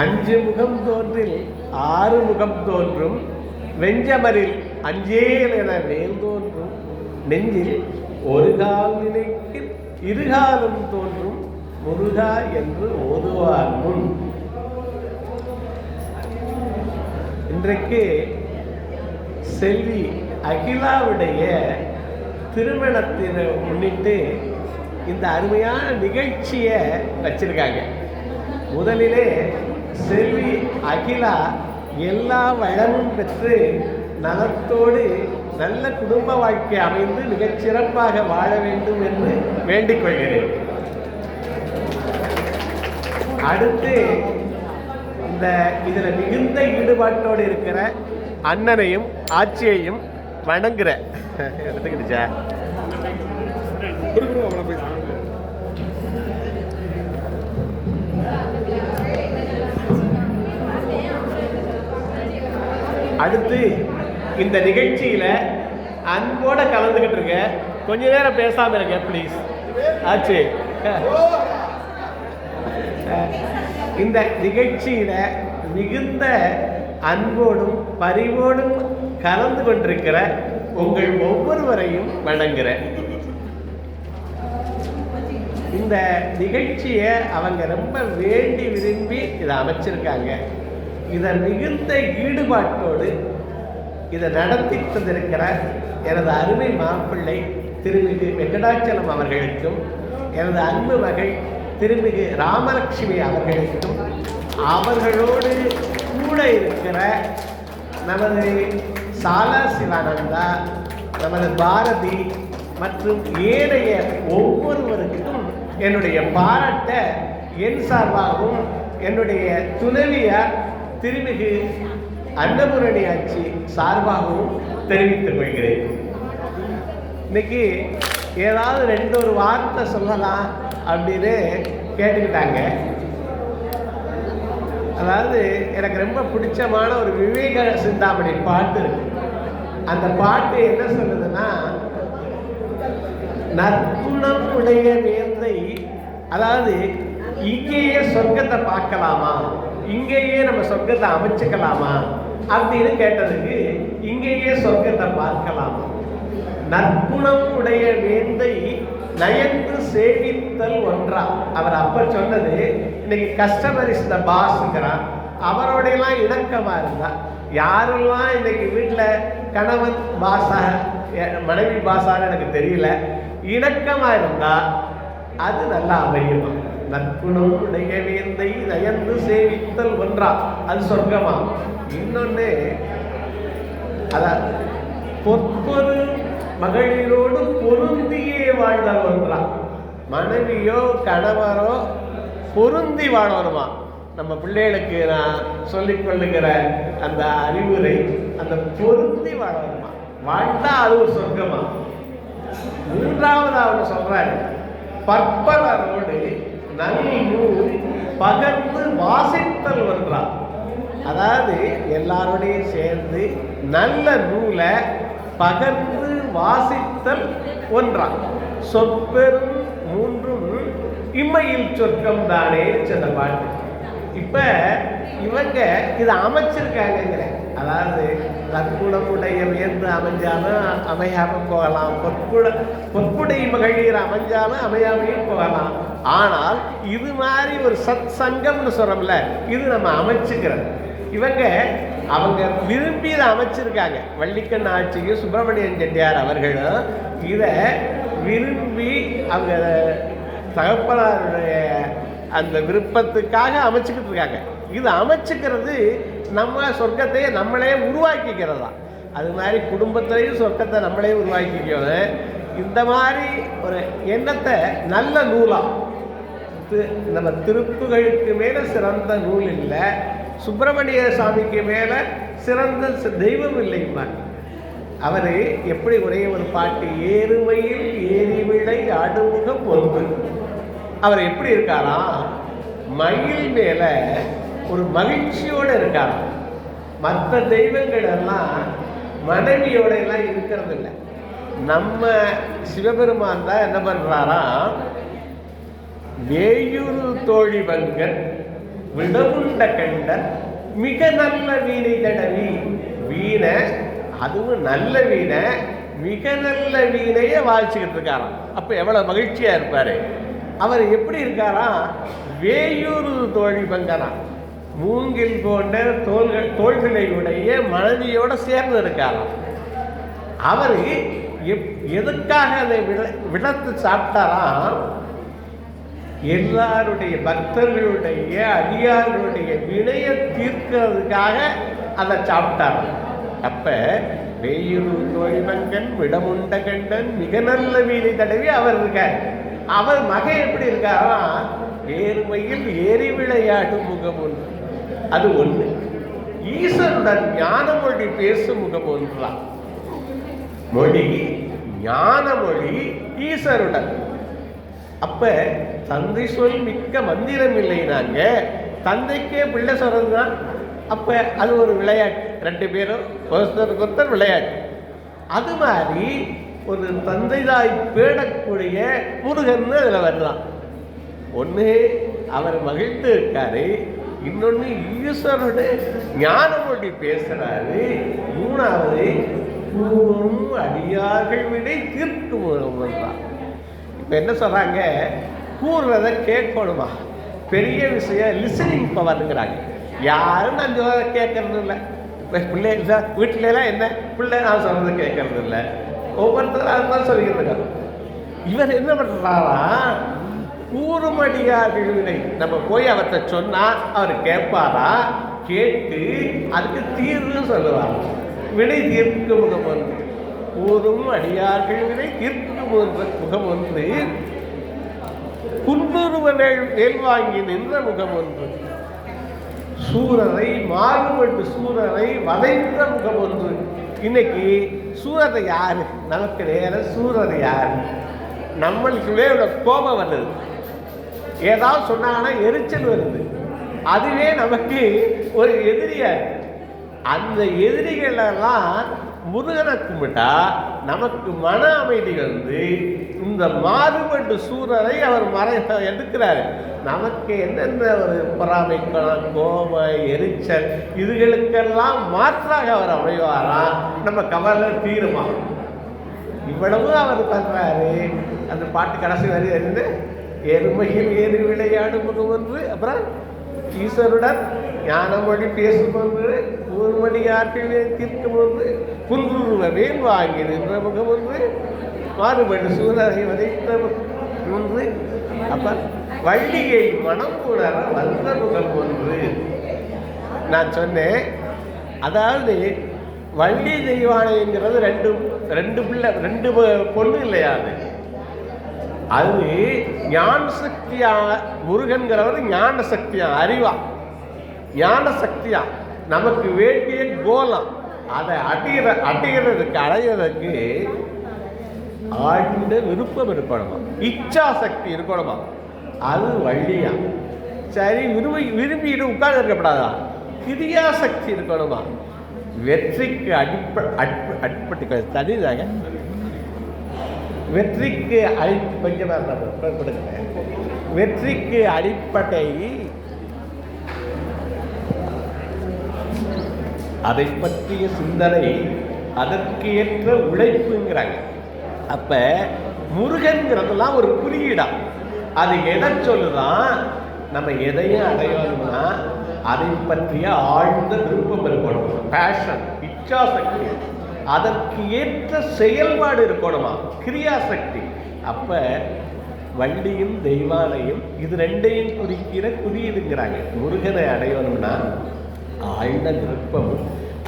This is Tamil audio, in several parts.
அஞ்சு முகம் தோன்றில் ஆறு முகம் தோன்றும். வெஞ்சமரில் அஞ்சேல் என மேல் தோன்றும். நெஞ்சில் ஒரு கால் நிலைக்கு இருகாலும் தோன்றும். முருகா என்று ஓதுவார் முன். இன்றைக்கு செல்வி அகிலாவுடைய திருமணத்தினை முன்னிட்டு இந்த அருமையான நிகழ்ச்சியை வச்சிருக்காங்க. முதலிலே செல்வி அகிலா எல்லா வளமும் பெற்று நலத்தோடு நல்ல குடும்ப வாழ்க்கை அமைந்து மிகச் சிறப்பாக வாழ வேண்டும் என்று வேண்டிக் கொள்கிறேன். அடுத்து இந்த இதில் மிகுந்த ஈடுபாட்டோடு இருக்கிற அண்ணனையும் ஆட்சியையும் வணங்குற. எடுத்துக்கிடுச்சா அடுத்து இந்த நிகழ்ச்சியில் அன்போட கலந்துக்கிட்டு இருக்க கொஞ்ச நேரம் பேசாம இருக்க ப்ளீஸ் ஆச்சு. இந்த நிகழ்ச்சியில மிகுந்த அன்போடும் பரிவோடும் கலந்து கொண்டிருக்கிற உங்கள் ஒவ்வொருவரையும் வணங்குறேன். இந்த நிகழ்ச்சியை அவங்க ரொம்ப வேண்டி விரும்பி இதை அமைச்சிருக்காங்க. இதை மிகுந்த ஈடுபாட்டோடு இதை நடத்தி கொண்டிருக்கிற எனது அருமை மாப்பிள்ளை திருமிகு வெங்கடாச்சலம் அவர்களுக்கும் எனது அன்பு மகள் திருமிகு ராமலட்சுமி அவர்களுக்கும் அவர்களோடு கூட இருக்கிற நமது சாலா சிவானந்தா நமது பாரதி மற்றும் ஏனைய ஒவ்வொருவருக்கும் என்னுடைய பாராட்ட என் சார்பாகவும் என்னுடைய துணைவியார் திருமிகு அன்னபூரணி ஆட்சி சார்பாகவும் தெரிவித்துக் கொள்கிறேன். இன்னைக்கு ஏதாவது ரெண்டு ஒரு வார்த்தை சொல்லலாம் அப்படின்னு கேட்டுக்கிட்டாங்க. அதாவது எனக்கு ரொம்ப பிடிச்சமான ஒரு விவேக சிந்தாமணி பாட்டு இருக்கு. அந்த பாட்டு என்ன சொல்லுதுன்னா நற்குணம் உடைய வேந்தை அதாவது இங்கேயே சொர்க்கத்தை பார்க்கலாமா? இங்கேயே சொர்க்கத்தை அமைச்சுக்கலாமா அப்படின்னு கேட்டதுக்கு இங்கேயே சொர்க்கத்தை பார்க்கலாமா? நற்குணம் உடைய வேந்தை நயந்து சேவித்தல் ஒன்றா. அவர் அப்ப சொன்னது இன்னைக்கு கஸ்டமர் இஸ் த பாஸ்ங்கிறான் அவரோடையெல்லாம் இணக்கமா இருந்தா. யாரெல்லாம் இன்னைக்கு வீட்டில் கணவன் பாசா மனைவி பாசான்னு எனக்கு தெரியல. இணக்கமா இருந்தா அது நல்லா அமையும் நற்குணம் உடைய வேந்தை நயந்து சேவித்தல் ஒன்றா. அது சொர்க்கமா? இன்னொன்னு அதான் பொற்பொரு மகளிரோடு பொருந்தியே வாழ்தல் ஒன்றா. மனைவியோ கணவரோ பொருந்தி வாழணுமா? நம்ம பிள்ளைகளுக்கு நான் சொல்லிக் கொள்ளுகிற அந்த அறிவுரை அந்த பொருந்தி வாழணுமா? வாழ்ந்தா அது ஒரு சொர்க்கமா? மூன்றாவது அவர் சொல்றாரு பற்பலரோடு நன்னூல் பகர்ந்து வாசித்தல் ஒன்றார் அதாவது எல்லாரோடையும் சேர்ந்து நல்ல நூலை பகர்ந்து வாசித்தல் ஒன்றாம் சொற்பெரும் மூன்றும் இம்மையில் சொர்க்கம் தானே சொன்ன பாட்டு. இப்ப இவங்க இதை அமைச்சிருக்காங்கிறேன் அதாவது நற்குணமுடைய வியந்து அமைஞ்சாலும் அமையாம போகலாம். பொற்குட பொற்குடை மகளிர் அமைஞ்சாலும் அமையாமையும் போகலாம். ஆனால் இது மாதிரி ஒரு சத் சங்கம்னு சொல்றோம்ல இது நம்ம அமைச்சுக்கிறது. இவங்க அவங்க விரும்பி இதை அமைச்சிருக்காங்க. வள்ளிக்கண் ஆட்சியும் சுப்பிரமணியன் செட்டியார் அவர்களும் இதை விரும்பி அவங்க தகப்பனாருடைய அந்த விருப்பத்துக்காக அமைச்சுக்கிட்டு இருக்காங்க. இது அமைச்சுக்கிறது நம்ம சொர்க்கத்தையே நம்மளே உருவாக்கிக்கிறதா? அது மாதிரி குடும்பத்திலையும் சொர்க்கத்தை நம்மளே உருவாக்கிக்கணும் இந்த மாதிரி ஒரு எண்ணத்தை நல்ல நூலாக நம்ம திருப்புகளுக்கு மேலே சிறந்த நூல் இல்லை. சுப்பிரமணிய சாமிக்கு மேலே சிறந்த தெய்வம் இல்லைம்மா அவர் எப்படி ஒரே ஒரு பாட்டு ஏறுமையில் ஏறி விளை அடுமுகம் ஒன்று அவர் எப்படி இருக்காராம்? மயில் மேலே ஒரு மகிழ்ச்சியோடு இருக்காங்க. மற்ற தெய்வங்கள் எல்லாம் மனைவியோட எல்லாம் இருக்கிறது இல்லை நம்ம சிவபெருமான் தான் என்ன பண்ணுறாரா வேயூர் தோழி வங்கன் விடமுண்ட கண்டன் மிக நல்ல வீணை தடவி. வீணை அதுவும் நல்ல வீணை மிக நல்ல வீணையை வாசிச்சுக்கிட்டு இருக்காராம். அப்போ எவ்வளோ மகிழ்ச்சியாக இருப்பார்? அவர் எப்படி இருக்காராம் வேயூர் தோழி பங்கராம் மூங்கில் போன்ற தோள்கள் தோள்களை உடைய மனைவியோடு சேர்ந்து இருக்காராம் அவர் எப் எதுக்காக அதை விட விடத்து சாப்பிட்டாராம் எல்லாருடைய பக்தர்களுடைய அதிகாரிகளுடைய வினையை தீர்க்கிறதுக்காக அதை சாப்பிட்டார். அப்ப வேயூர் தோழிமங்கன் விடமுண்ட கண்டன் மிக நல்ல வீணை தடவி அவர் இருக்கார். அவர் மகன் எப்படி இருக்காரா? ஏறுமையில் ஏறி விளையாடும் முகம் ஒன்று அது ஒண்ணு. ஈஸ்வருடன் ஞான மொழி பேசும் முகம் ஒன்றுதான் மொழி ஞான மொழி ஈஸ்வருடன் அப்ப தந்தை சொல் மிக்க மந்திரம் இல்லைனாங்க தந்தைக்கே பிள்ளை சொல்றதுதான் அப்ப அது ஒரு விளையாட்டு. ரெண்டு பேரும் ஒருத்தருக்கு ஒருத்தர் விளையாட்டு. அது மாதிரி ஒரு தந்தைதாய் பேடக்கூடிய முருகன் அதுல வரலாம். ஒன்று அவர் மகிழ்ந்து இருக்காரு. இன்னொன்று ஈஸ்வரோட ஞானமொழி பேசுகிறாரு மூணாவது கூறும் அடியார்கள் விடை தீர்க்கு முகம்ன்றார் இப்போ என்ன சொல்கிறாங்க கூறுறத கேட்கணுமா? பெரிய விஷயம் லிசனிங் பவர்ங்கிறாங்க யாரும் நான் கேட்கறது இல்லை. இப்போ பிள்ளை வீட்டிலலாம் என்ன? பிள்ளை நான் சொல்கிறது கேட்கறது இல்லை. ஒவ்வொருத்தரும் அதுதான் சொல்லிக்கிட்டு இருக்காங்க. இவர் என்ன பண்ணுறாரா கூறுமடியார்கள் நம்ம போய் அவர்கிட்ட சொன்னா அவர் கேட்பாரா? கேட்டு அதுக்கு தீர்வு சொல்லுவார் வினை தீர்க்க முகம் ஒன்று கூறும் அடியார்கள் வினை தீர்க்கு முகம் ஒன்று குன்றுருவ வேல் வாங்கி நின்ற முகம் ஒன்று சூரரை மாறுபட்டு சூரரை வதைந்த முகம் ஒன்று இன்னைக்கு சூரரை யாரு? நமக்கு நேர சூரரை யாரு? நம்மளுக்குள்ளே கோபம் வருது ஏதாவது சொன்னாங்கன்னா எரிச்சல் வருது. அதுவே நமக்கு ஒரு எதிரியாக அந்த எதிரிகளெல்லாம் முருகனை கும்பிட்டா நமக்கு மன அமைதி வந்து இந்த மாறுபட்டு சூழலை அவர் மறை எடுக்கிறாரு. நமக்கு என்னென்ன ஒரு பொறாமைக்கலாம் கோபம் எரிச்சல் இதுகளுக்கெல்லாம் மாற்றாக அவர் அமைவாரா? நம்ம கவலை தீருமா? இவ்வளவு அவர் பண்ணுறாரு அந்த பாட்டு கடைசி வரி இருந்து எருமையில் ஏறி விளையாடும் முகம் ஒன்று. அப்புறம் ஈஸ்வருடன் ஞானமொழி பேசும் ஊர்மணி ஆற்றிலே தீர்க்கும் ஒன்று குன்றுருவ வேல் வாங்கி நின்ற முகம் ஒன்று மாறுபடு சூரரை வதைத்த ஒன்று. அப்ப வள்ளியை மனம் உணர வந்த முகம் ஒன்று. நான் சொன்னேன். அதாவது வள்ளி தெய்வானைங்கிறது ரெண்டு ரெண்டு பிள்ளை ரெண்டு பொண்ணு இல்லையா அது? அது ஞான சக்தியா முருகன்கிறவர் ஞான சக்தியா அறிவா. ஞான சக்தியா நமக்கு வேண்டிய கோலம். அதை அடிகிற அடிகிறதுக்கு அடையிறதுக்கு ஆழ்ந்த விருப்பம் இருக்கணுமா? இச்சா சக்தி இருக்கணுமா? அது வழியா சரி விரும்பி விரும்பிட்டு உட்கார்ந்து இருக்கப்படாதா கிரியா சக்தி இருக்கணுமா? வெற்றிக்கு அடிப்ப அட்ப அடிப்பட்டு தனிதாங்க வெற்றிக்கு அடி கொஞ்சம் கொடுங்க. வெற்றிக்கு அடிப்படை அதை பற்றிய சிந்தனை அதற்கு ஏற்ற உழைப்புங்கிறாங்க. அப்ப முருகன்கிறதெல்லாம் ஒரு குறியீடா. அது எதை சொல்லுதான்? நம்ம எதையும் அடையணும்னா அதை பற்றிய ஆழ்ந்த விருப்பம் இருக்கணும். பேஷன் இச்சாசக்தி. அதற்கு ஏற்ற செயல்பாடு இருக்கணுமா? கிரியாசக்தி. அப்ப வள்ளியும் தெய்வானையும் இது ரெண்டையும் குறிக்கிற குறியீடுங்கிறாங்க. முருகனை அடையணும்னா ஆழ்ந்த நிருப்பம்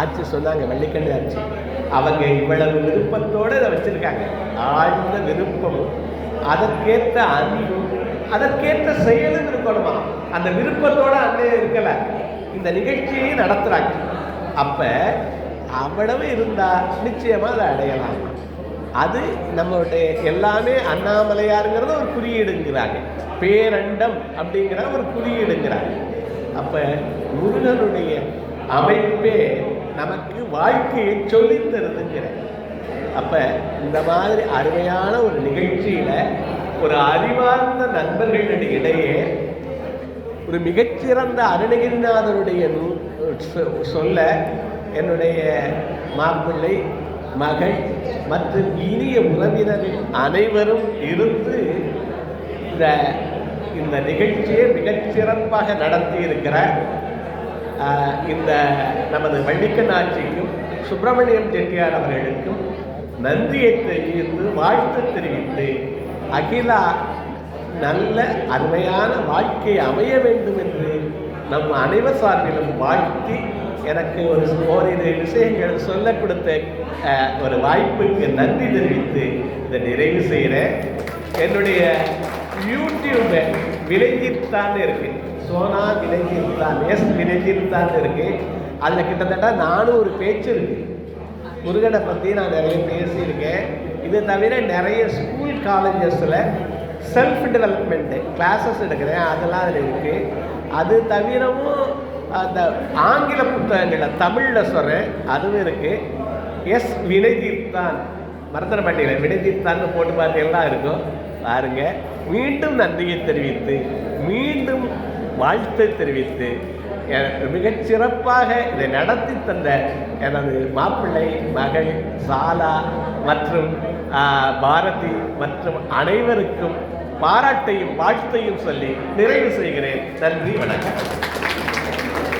ஆட்சி சொன்னாங்க வள்ளிக்கண்ணு ஆட்சி அவங்க இவ்வளவு விருப்பத்தோடு இதை வச்சிருக்காங்க. ஆழ்ந்த விருப்பமும் அதற்கேற்ற அன்பும் அதற்கேற்ற செயலும் இருக்கணுமா? அந்த விருப்பத்தோட அண்ணே இருக்கலை. இந்த நிகழ்ச்சியை நடத்துகிறாங்க அப்போ அவ்வளவு இருந்தா நிச்சயமா அதை அடையலாம். அது நம்மளுடைய எல்லாமே அண்ணாமலையாருங்கிறத ஒரு குறியீடுங்கிறாங்க. பேரண்டம் அப்படிங்கிற ஒரு குறியீடுங்கிறாங்க. அப்ப முருகனுடைய அமைப்பே நமக்கு வாழ்க்கையை சொல்லித் தருதுங்கிற. அப்ப இந்த மாதிரி அருமையான ஒரு நிகழ்ச்சியில ஒரு அறிவார்ந்த நண்பர்களுடைய இடையே ஒரு மிகச்சிறந்த அருணகிரிநாதருடைய சொல்ல என்னுடைய மாப்பிள்ளை மகள் மற்றும் இனிய உறவினர்கள் அனைவரும் இருந்து இந்த இந்த நிகழ்ச்சியை மிகச்சிறப்பாக நடத்தி இருக்கிறார் இந்த நமது வள்ளிக்கண்ணாட்சிக்கும் சுப்பிரமணியம் செட்டியார் அவர்களுக்கும் நன்றியை தெரிவித்து வாழ்த்து தெரிவித்து அகிலா நல்ல அருமையான வாழ்க்கை அமைய வேண்டும் என்று நம் அனைவர் சார்பிலும் வாழ்த்தி எனக்கு ஒரு ஓரிரு விஷயங்கள் சொல்ல கொடுத்த ஒரு வாய்ப்புக்கு நன்றி தெரிவித்து இதை நிறைவு செய்கிறேன். என்னுடைய யூடியூப் விளைஞ்சித்தான் இருக்கு. சோனா விளைஞ்சித்தான் எஸ் விளைஞ்சித்தான் இருக்கு. அதில் கிட்டத்தட்ட நானூறு பேச்சு இருக்கு. முருகனை பற்றி நான் நிறைய பேசியிருக்கேன். இது தவிர நிறைய ஸ்கூல் காலேஜஸில் செல்ஃப் டெவலப்மெண்ட்டு கிளாஸஸ் எடுக்கிறேன். அதெல்லாம் அதில் இருக்குது அது தவிரவும் அந்த ஆங்கில புத்தகங்களை தமிழில் சொல்கிறேன் அதுவும் இருக்குது எஸ் வினைதீர்த்தான். மறந்துட மாட்டீங்க வினைதீர்த்தான்னு போட்டு பார்த்தீங்கன்னா இருக்கும். பாருங்க. மீண்டும் நன்றியை தெரிவித்து மீண்டும் வாழ்த்தை தெரிவித்து எனக்கு சிறப்பாக இதை நடத்தி தந்த எனது மாப்பிள்ளை மகள் சாலா மற்றும் பாரதி மற்றும் அனைவருக்கும் பாராட்டையும் வாழ்த்தையும் சொல்லி நிறைவு செய்கிறேன். நன்றி வணக்கம்.